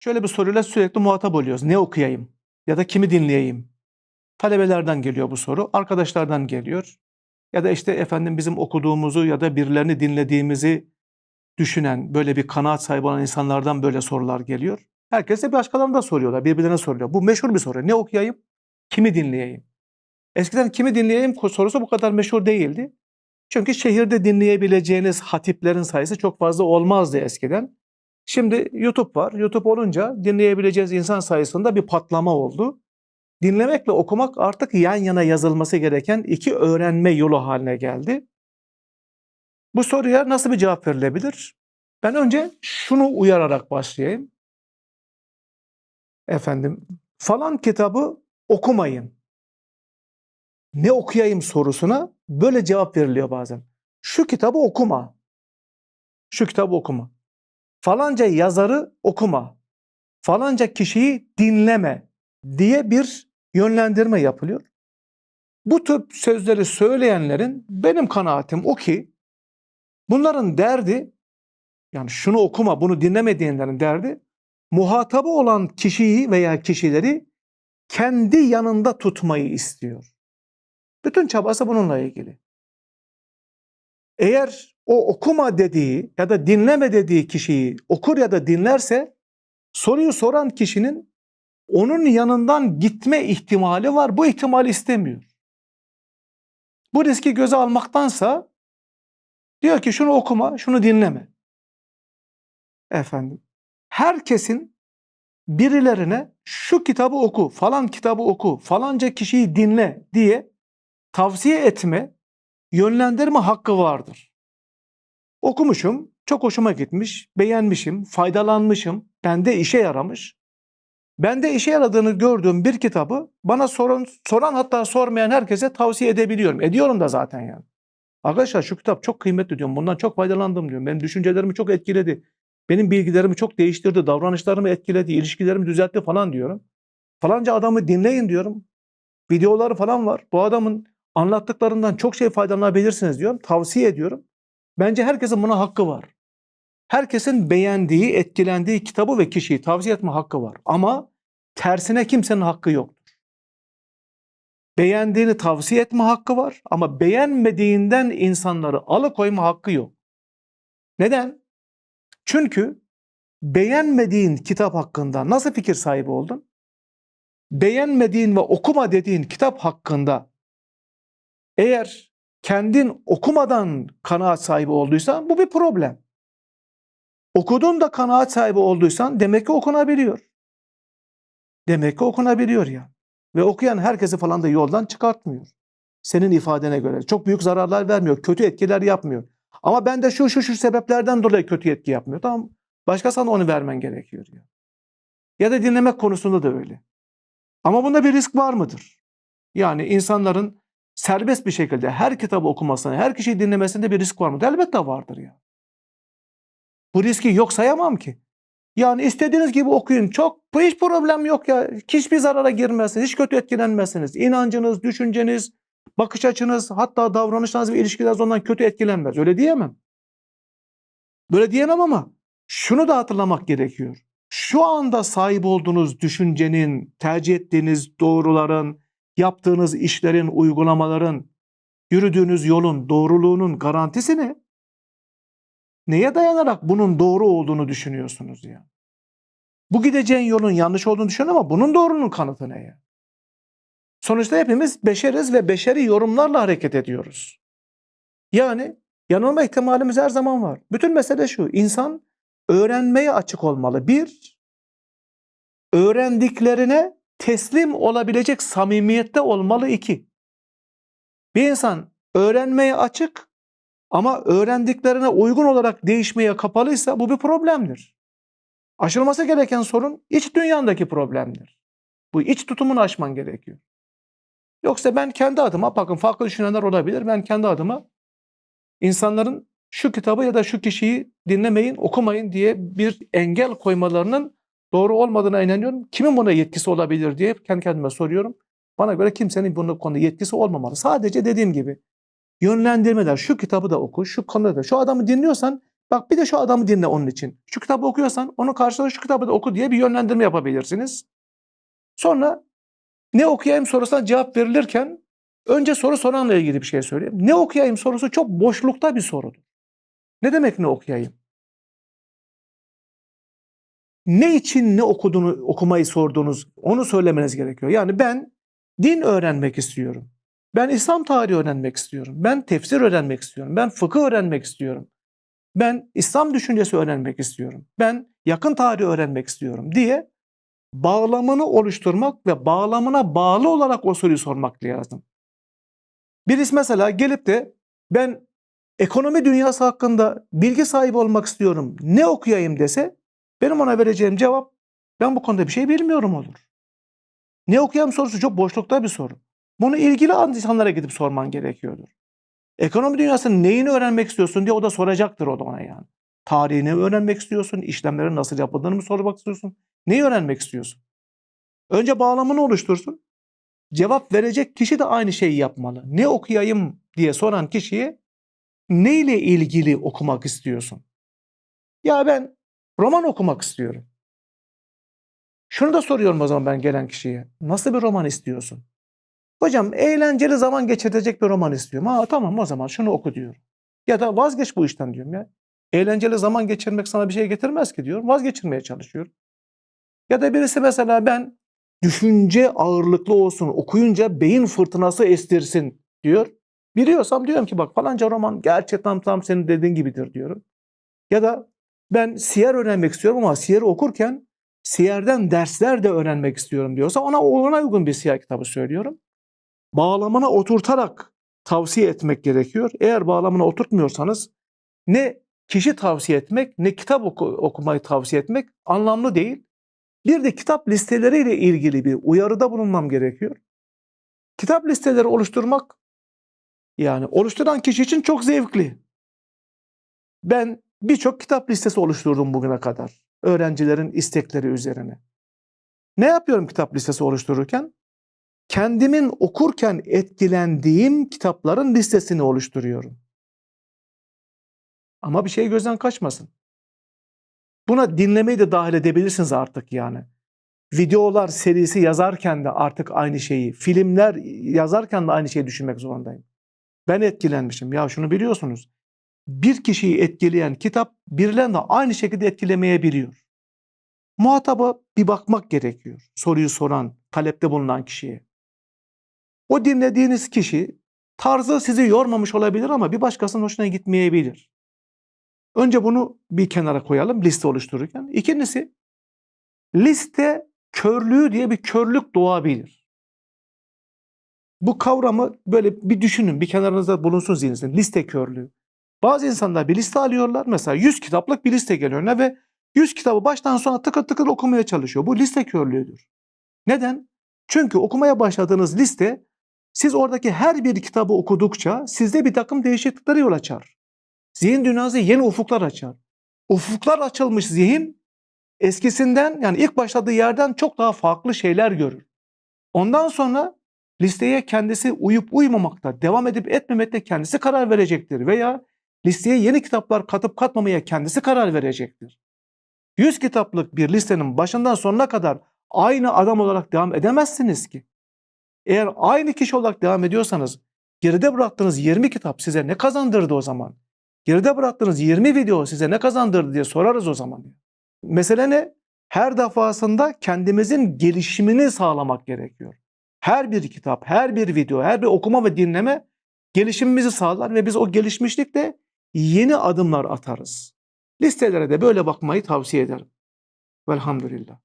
Şöyle bir soruyla sürekli muhatap oluyoruz. Ne okuyayım? Ya da kimi dinleyeyim? Talebelerden geliyor bu soru, arkadaşlardan geliyor. Ya da işte efendim bizim okuduğumuzu ya da birilerini dinlediğimizi düşünen, böyle bir kanaat sahibi olan insanlardan böyle sorular geliyor. Herkes de başkalarına da soruyorlar, birbirlerine soruyor. Bu meşhur bir soru. Ne okuyayım? Kimi dinleyeyim? Eskiden kimi dinleyeyim sorusu bu kadar meşhur değildi. Çünkü şehirde dinleyebileceğiniz hatiplerin sayısı çok fazla olmazdı eskiden. Şimdi YouTube var. YouTube olunca dinleyebileceğiniz insan sayısında bir patlama oldu. Dinlemekle okumak artık yan yana yazılması gereken iki öğrenme yolu haline geldi. Bu soruya nasıl bir cevap verilebilir? Ben önce şunu uyararak başlayayım. Efendim, falan kitabı okumayın. Ne okuyayım sorusuna böyle cevap veriliyor bazen. Şu kitabı okuma. Şu kitabı okuma. Falanca yazarı okuma. Falanca kişiyi dinleme diye bir yönlendirme yapılıyor. Bu tür sözleri söyleyenlerin benim kanaatim o ki bunların derdi yani şunu okuma bunu dinleme diyenlerin derdi muhatabı olan kişiyi veya kişileri kendi yanında tutmayı istiyor. Bütün çabası bununla ilgili. Eğer o okuma dediği ya da dinleme dediği kişiyi okur ya da dinlerse soruyu soran kişinin onun yanından gitme ihtimali var. Bu ihtimali istemiyor. Bu riski göze almaktansa diyor ki şunu okuma, şunu dinleme. Efendim, herkesin birilerine şu kitabı oku, falan kitabı oku, falanca kişiyi dinle diye tavsiye etme, yönlendirme hakkı vardır. Okumuşum, çok hoşuma gitmiş, beğenmişim, faydalanmışım, bende işe yaramış. Bende işe yaradığını gördüğüm bir kitabı bana soran, soran hatta sormayan herkese tavsiye edebiliyorum. Ediyorum da zaten yani. Arkadaşlar şu kitap çok kıymetli diyorum. Bundan çok faydalandım diyorum. Benim düşüncelerimi çok etkiledi. Benim bilgilerimi çok değiştirdi. Davranışlarımı etkiledi. ilişkilerimi düzeltti falan diyorum. Falanca adamı dinleyin diyorum. Videoları falan var. Bu adamın anlattıklarından çok şey faydalanabilirsiniz diyorum. Tavsiye ediyorum. Bence herkesin buna hakkı var. Herkesin beğendiği, etkilendiği kitabı ve kişiyi tavsiye etme hakkı var. Ama tersine kimsenin hakkı yoktur. Beğendiğini tavsiye etme hakkı var ama beğenmediğinden insanları alıkoyma hakkı yok. Neden? Çünkü beğenmediğin kitap hakkında nasıl fikir sahibi oldun? Beğenmediğin ve okuma dediğin kitap hakkında eğer kendin okumadan kanaat sahibi olduysan bu bir problem. Okudun da kanaat sahibi olduysan demek ki okunabiliyor. Demek ki okunabiliyor ya. Ve okuyan herkesi falan da yoldan çıkartmıyor. Senin ifadene göre. Çok büyük zararlar vermiyor. Kötü etkiler yapmıyor. Ama ben de şu şu şu sebeplerden dolayı kötü etki yapmıyor. Tamam. Başka sana onu vermen gerekiyor ya. Ya da dinlemek konusunda da öyle. Ama bunda bir risk var mıdır? Yani insanların serbest bir şekilde her kitabı okumasına, her kişiyi dinlemesinde bir risk var mıdır? Elbette vardır ya. Bu riski yok sayamam ki. Yani istediğiniz gibi okuyun. Çok hiç problem yok ya. Hiçbir zarara girmezsiniz. Hiç kötü etkilenmezsiniz. İnancınız, düşünceniz, bakış açınız, hatta davranışlarınız ve ilişkileriniz ondan kötü etkilenmez. Öyle diyemem. Böyle diyemem ama şunu da hatırlamak gerekiyor. Şu anda sahip olduğunuz düşüncenin, tercih ettiğiniz doğruların, yaptığınız işlerin, uygulamaların, yürüdüğünüz yolun doğruluğunun garantisi ne? Neye dayanarak bunun doğru olduğunu düşünüyorsunuz ya? Bu gideceğin yolun yanlış olduğunu düşünüyorum ama bunun doğrunun kanıtı ne ya? Sonuçta hepimiz beşeriz ve beşeri yorumlarla hareket ediyoruz. Yani yanılma ihtimalimiz her zaman var. Bütün mesele şu, insan öğrenmeye açık olmalı. Bir, öğrendiklerine teslim olabilecek samimiyette olmalı. İki, bir insan öğrenmeye açık ama öğrendiklerine uygun olarak değişmeye kapalıysa bu bir problemdir. Aşılması gereken sorun iç dünyandaki problemdir. Bu iç tutumunu aşman gerekiyor. Yoksa ben kendi adıma, bakın farklı düşünenler olabilir, ben kendi adıma insanların şu kitabı ya da şu kişiyi dinlemeyin, okumayın diye bir engel koymalarının doğru olmadığına inanıyorum. Kimin buna yetkisi olabilir diye kendi kendime soruyorum. Bana göre kimsenin bunun konuda yetkisi olmamalı. Sadece dediğim gibi yönlendirmeler, şu kitabı da oku, şu konuda da, şu adamı dinliyorsan Bak bir de şu adamı dinle onun için. Şu kitabı okuyorsan onun karşılığında şu kitabı da oku diye bir yönlendirme yapabilirsiniz. Sonra ne okuyayım sorusuna cevap verilirken önce soru soranla ilgili bir şey söyleyeyim. Ne okuyayım sorusu çok boşlukta bir sorudur. Ne demek ne okuyayım? Ne için ne okuduğunu, okumayı sorduğunuz onu söylemeniz gerekiyor. Yani ben din öğrenmek istiyorum. Ben İslam tarihi öğrenmek istiyorum. Ben tefsir öğrenmek istiyorum. Ben fıkıh öğrenmek istiyorum. Ben İslam düşüncesi öğrenmek istiyorum. Ben yakın tarih öğrenmek istiyorum diye bağlamını oluşturmak ve bağlamına bağlı olarak o soruyu sormak lazım. Birisi mesela gelip de ben ekonomi dünyası hakkında bilgi sahibi olmak istiyorum. Ne okuyayım dese benim ona vereceğim cevap ben bu konuda bir şey bilmiyorum olur. Ne okuyayım sorusu çok boşlukta bir soru. Bunu ilgili insanlara gidip sorman gerekiyordur. Ekonomi dünyasının neyini öğrenmek istiyorsun diye o da soracaktır o da ona yani. Tarihini öğrenmek istiyorsun, işlemlerin nasıl yapıldığını mı sormak istiyorsun? Neyi öğrenmek istiyorsun? Önce bağlamını oluştursun. Cevap verecek kişi de aynı şeyi yapmalı. Ne okuyayım diye soran kişiye neyle ilgili okumak istiyorsun? Ya ben roman okumak istiyorum. Şunu da soruyorum o zaman ben gelen kişiye. Nasıl bir roman istiyorsun? Hocam eğlenceli zaman geçirecek bir roman istiyorum. Ha tamam o zaman şunu oku diyorum. Ya da vazgeç bu işten diyorum ya. Eğlenceli zaman geçirmek sana bir şey getirmez ki diyorum. Vazgeçirmeye çalışıyorum. Ya da birisi mesela ben düşünce ağırlıklı olsun okuyunca beyin fırtınası estirsin diyor. Biliyorsam diyorum ki bak falanca roman gerçekten tam senin dediğin gibidir diyorum. Ya da ben siyer öğrenmek istiyorum ama siyeri okurken siyerden dersler de öğrenmek istiyorum diyorsa ona ona uygun bir siyer kitabı söylüyorum. Bağlamına oturtarak tavsiye etmek gerekiyor. Eğer bağlamına oturtmuyorsanız ne kişi tavsiye etmek ne kitap oku, okumayı tavsiye etmek anlamlı değil. Bir de kitap listeleriyle ilgili bir uyarıda bulunmam gerekiyor. Kitap listeleri oluşturmak yani oluşturan kişi için çok zevkli. Ben birçok kitap listesi oluşturdum bugüne kadar. Öğrencilerin istekleri üzerine. Ne yapıyorum kitap listesi oluştururken? Kendimin okurken etkilendiğim kitapların listesini oluşturuyorum. Ama bir şey gözden kaçmasın. Buna dinlemeyi de dahil edebilirsiniz artık yani. Videolar serisi yazarken de artık aynı şeyi, filmler yazarken de aynı şeyi düşünmek zorundayım. Ben etkilenmişim. Ya şunu biliyorsunuz. Bir kişiyi etkileyen kitap birilerini aynı şekilde etkilemeyebiliyor. Muhataba bir bakmak gerekiyor. Soruyu soran, talepte bulunan kişiye. O dinlediğiniz kişi tarzı sizi yormamış olabilir ama bir başkasının hoşuna gitmeyebilir. Önce bunu bir kenara koyalım liste oluştururken. İkincisi liste körlüğü diye bir körlük doğabilir. Bu kavramı böyle bir düşünün, bir kenarınızda bulunsun zihninizde. Liste körlüğü. Bazı insanlar bir liste alıyorlar. Mesela 100 kitaplık bir liste geliyor önüne ve 100 kitabı baştan sona tıkır tıkır okumaya çalışıyor. Bu liste körlüğüdür. Neden? Çünkü okumaya başladığınız liste siz oradaki her bir kitabı okudukça sizde bir takım değişikliklere yol açar. Zihin dünyası yeni ufuklar açar. Ufuklar açılmış zihin eskisinden yani ilk başladığı yerden çok daha farklı şeyler görür. Ondan sonra listeye kendisi uyup uymamakta, devam edip etmemekte kendisi karar verecektir veya listeye yeni kitaplar katıp katmamaya kendisi karar verecektir. 100 kitaplık bir listenin başından sonuna kadar aynı adam olarak devam edemezsiniz ki. Eğer aynı kişi olarak devam ediyorsanız geride bıraktığınız 20 kitap size ne kazandırdı o zaman? Geride bıraktığınız 20 video size ne kazandırdı diye sorarız o zaman. Mesele ne? Her defasında kendimizin gelişimini sağlamak gerekiyor. Her bir kitap, her bir video, her bir okuma ve dinleme gelişimimizi sağlar ve biz o gelişmişlikte yeni adımlar atarız. Listelere de böyle bakmayı tavsiye ederim. Velhamdülillah.